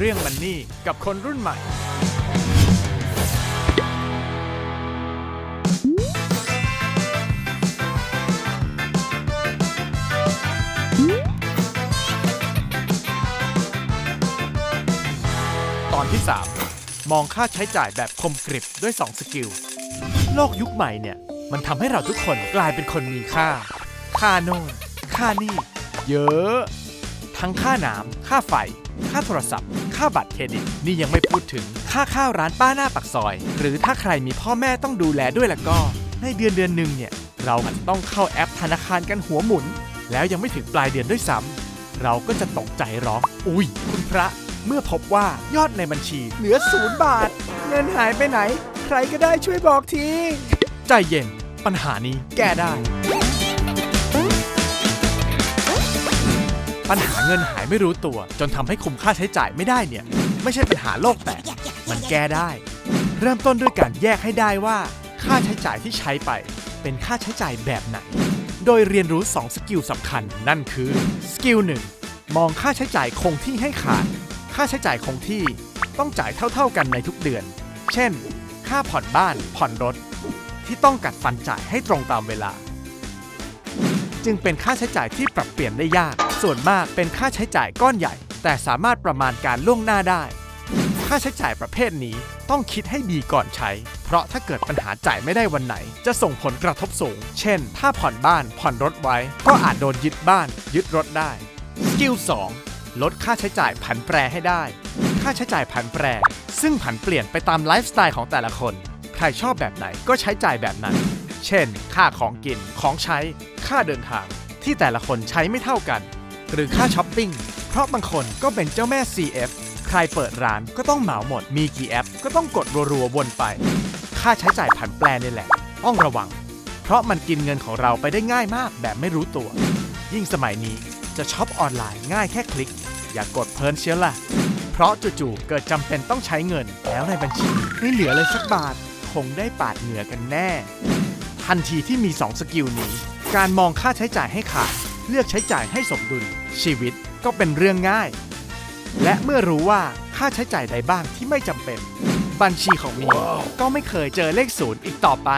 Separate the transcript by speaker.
Speaker 1: เรื่องมันนี่กับคนรุ่นใหม่ ตอนที่ 3 มองค่าใช้จ่ายแบบคมกริบด้วย 2 สกิล โลกยุคใหม่เนี่ย มันทำให้เราทุกคนกลายเป็นคนมีค่า ค่าโน่นค่านี่ เยอะ ทั้งค่าน้ำค่าไฟ ค่าโทรศัพท์ ค่าบัตรเครดิต นี่ยังไม่พูดถึงค่าข้าวร้านป้าหน้าปักซอย หรือถ้าใครมีพ่อแม่ต้องดูแลด้วยล่ะก็ ในเดือนเดือนหนึ่งเนี่ย เราอาจจะต้องเข้าแอปธนาคารกันหัวหมุน แล้วยังไม่ถึงปลายเดือนด้วยซ้ำเราก็จะตกใจร้อง อุ้ย คุณพระ เมื่อพบว่ายอดในบัญชี เหลือศูนย์บาท เงินหายไปไหน ใครก็ได้ช่วยบอกที ใจเย็น ปัญหานี้แก้ได้ ปัญหาเงินหายไม่รู้ตัว จนทำให้คุมค่าใช้จ่ายไม่ได้เนี่ย ไม่ใช่ปัญหาโลกแตกมันแก้ได้ เริ่มต้นด้วยการแยกให้ได้ว่า ค่าใช้จ่ายที่ใช้ไป เป็นค่าใช้จ่ายแบบไหน โดยเรียนรู้ 2 สกิลสำคัญ นั่นคือสกิล1มองค่าใช้จ่ายคงที่ให้ขาด ค่าใช้จ่ายคงที่ต้องจ่ายเท่า ๆกันในทุกเดือน เช่น ค่าผ่อนบ้านผ่อนรถ ที่ต้องกัดฟันจ่ายให้ตรงตามเวลา จึงเป็นค่าใช้จ่ายที่ปรับเปลี่ยนได้ยาก ส่วนมากเป็นค่าใช้จ่ายก้อนใหญ่ แต่สามารถประมาณการล่วงหน้าได้ ค่าใช้จ่ายประเภทนี้ต้องคิดให้ดีก่อนใช้ เพราะถ้าเกิดปัญหาจ่ายไม่ได้วันไหน จะส่งผลกระทบสูง เช่น ถ้าผ่อนบ้านผ่อนรถไว้ ก็อาจโดนยึดบ้าน ยึดรถได้ สกิล 2 ลดค่าใช้จ่ายผันแปรให้ได้ ค่าใช้จ่ายผันแปร ซึ่งผันเปลี่ยนไปตามไลฟ์สไตล์ของแต่ละคน ใครชอบแบบไหนก็ใช้จ่ายแบบนั้น เช่น ค่าของกิน ของใช้ ค่าเดินทางที่แต่ละคนใช้ไม่เท่ากัน หรือค่าช้อปปิ้ง เพราะบางคนก็เป็นเจ้าแม่ CF ใครเปิดร้านก็ต้องเหมาหมด มีกี่แอป ก็ต้องกดรัวๆวนไป ค่าใช้จ่ายผันแปรนี่แหละ ต้องระวัง เพราะมันกินเงินของเราไปได้ง่ายมากแบบไม่รู้ตัว ยิ่งสมัยนี้จะช็อปออนไลน์ง่ายแค่คลิก อย่ากกดเพลินเชียวล่ะ เพราะจู่ๆเกิดจำเป็นต้องใช้เงิน แล้วในบัญชีไม่เหลือเลยสักบาท คงได้ปาดเหงื่อกันแน่ ทันทีที่มี 2 สกิลนี้ การมองค่าใช้จ่ายให้ขาด เลือกใช้จ่ายให้สมดุล ชีวิตก็เป็นเรื่องง่าย และเมื่อรู้ว่าค่าใช้จ่ายใดบ้างที่ไม่จำเป็น บัญชีของมีก็ไม่เคยเจอเลขศูนย์อีกต่อไป